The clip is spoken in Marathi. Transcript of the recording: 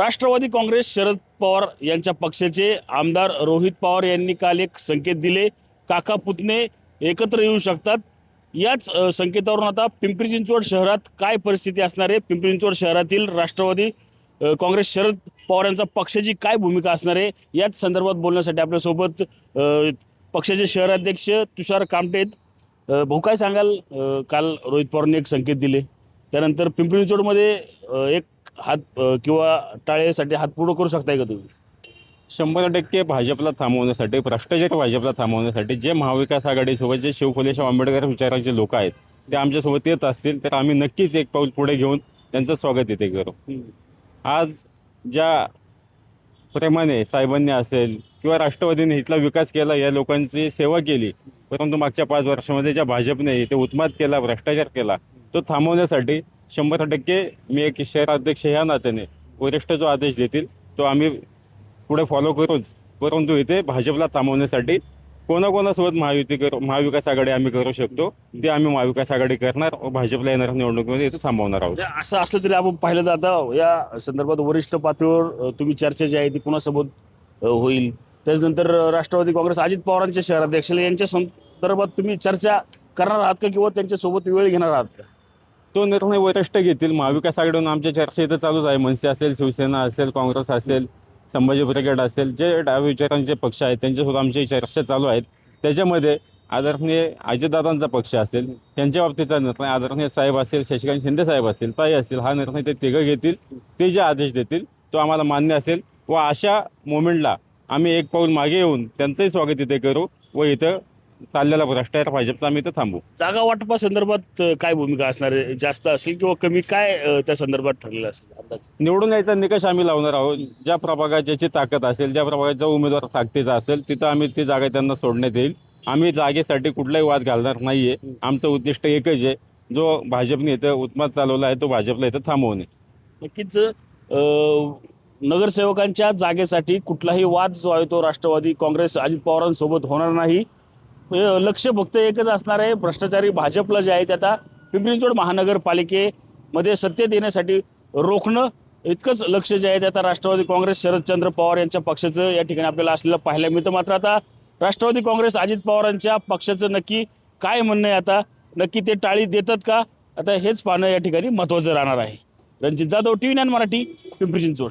राष्ट्रवादी काँग्रेस शरद पवार यांच्या पक्षाचे आमदार रोहित पवार यांनी काल एक संकेत दिले. काका पुतणे एकत्र येऊ शकतात. याच संकेतावरून आता पिंपरी चिंचवड शहरात काय परिस्थिती असणार आहे? पिंपरी चिंचवड शहरातील राष्ट्रवादी काँग्रेस शरद पवार यांचा पक्षाची काय भूमिका असणार आहे? याच संदर्भात बोलण्यासाठी आपल्यासोबत पक्षाचे शहराध्यक्ष तुषार कामटे भाऊ काय सांगाल? काल रोहित पवारांनी एक संकेत दिले. त्यानंतर पिंपरी चिंचवडमध्ये एक हात किंवा टाळेसाठी हात पुढं करू शकताय का तुम्ही? शंभर टक्के भाजपला थांबवण्यासाठी भ्रष्टाचार भाजपला थांबवण्यासाठी जे महाविकास आघाडीसोबत जे शिवफुलेशाह आंबेडकर विचाराचे लोक आहेत ते आमच्यासोबत येत असतील तर आम्ही नक्कीच एक पाऊल पुढे घेऊन त्यांचं स्वागत येते करू. आज ज्या प्रेमाने साहेबांनी असेल किंवा राष्ट्रवादीने इथला विकास केला या लोकांची सेवा केली परंतु मागच्या पाच वर्षामध्ये ज्या भाजपने इथे उत्माद केला भ्रष्टाचार केला तो थांबवण्यासाठी शंभर टक्के मी एक शहराध्यक्ष ह्या नात्याने वरिष्ठ जो आदेश देतील तो आम्ही पुढे फॉलो करूच. परंतु इथे भाजपला थांबवण्यासाठी कोणाकोणासोबत महायुती करू महाविकास आघाडी आम्ही करू शकतो ते आम्ही महाविकास आघाडी करणार व भाजपला येणार निवडणुकीमध्ये इथे थांबवणार आहोत. असं असलं तरी आपण पाहिलं तर आता या संदर्भात वरिष्ठ पातळीवर तुम्ही चर्चा जी आहे ती कुणासोबत होईल? त्याच्यानंतर राष्ट्रवादी काँग्रेस अजित पवारांच्या शहराध्यक्ष यांच्या संदर्भात तुम्ही चर्चा करणार आहात का किंवा त्यांच्यासोबत वेळ घेणार आहात का? तो निर्णय वरिष्ठ घेतील. महाविकास आघाडीवरून आमच्या चर्चा इथं चालूच आहे. मनसे असेल शिवसेना असेल काँग्रेस असेल संभाजी ब्रिगेड असेल जे डाव्या विचारांचे पक्ष आहेत त्यांच्यासोबत आमची चर्चा चालू आहेत त्याच्यामध्ये आदरणीय अजितदादांचा पक्ष असेल त्यांच्या बाबतीचा निर्णय आदरणीय साहेब असेल शशिकांत शिंदे साहेब असेल ताई असतील हा निर्णय ते तिघं घेतील ते जे आदेश देतील तो आम्हाला मान्य असेल व अशा मोमेंटला आम्ही एक पाऊल मागे येऊन त्यांचंही स्वागत इथे करू व इथं चाललेला भ्रष्टाचार भाजपचा आम्ही इथं थांबू. जागा वाटपा संदर्भात काय भूमिका असणार आहे? जास्त असेल किंवा कमी? काय अ, त्या संदर्भात ठरलेलं असेल अंदाज? निवडून यायचा निकष आम्ही लावणार आहोत. ज्या प्रभागात ज्याची ताकद असेल ज्या प्रभागाचा उमेदवार ताकदीचा असेल तिथं आम्ही ती जागा त्यांना सोडण्यात येईल आम्ही जागेसाठी कुठलाही वाद घालणार नाहीये. आमचं उद्दिष्ट एकच आहे. जो भाजपने इथं उत्माद चालवला आहे तो भाजपला इथं थांबवणे. नक्कीच अ, नगरसेवकांच्या जागेसाठी कुठलाही वाद जो आहे तो राष्ट्रवादी काँग्रेस अजित पवारांसोबत होणार नाही. म्हणजे लक्ष फक्त एकच असणार आहे. भ्रष्टाचारी भाजपला जे आहे ते आता पिंपरी चिंचवड महानगरपालिकेमध्ये सत्तेत येण्यासाठी रोखणं. इतकंच लक्ष जे आहे ते आता राष्ट्रवादी काँग्रेस शरदचंद्र पवार यांच्या पक्षाचं या ठिकाणी आपल्याला असलेलं पाहायला मिळतं. मात्र आता राष्ट्रवादी काँग्रेस अजित पवारांच्या पक्षाचं नक्की काय म्हणणं आहे आता? नक्की ते टाळी देतात का? आता हेच पाहणं या ठिकाणी महत्त्वाचं राहणार आहे. Ranjit Jadhav T V nine Marathi Pimpri Chinchwad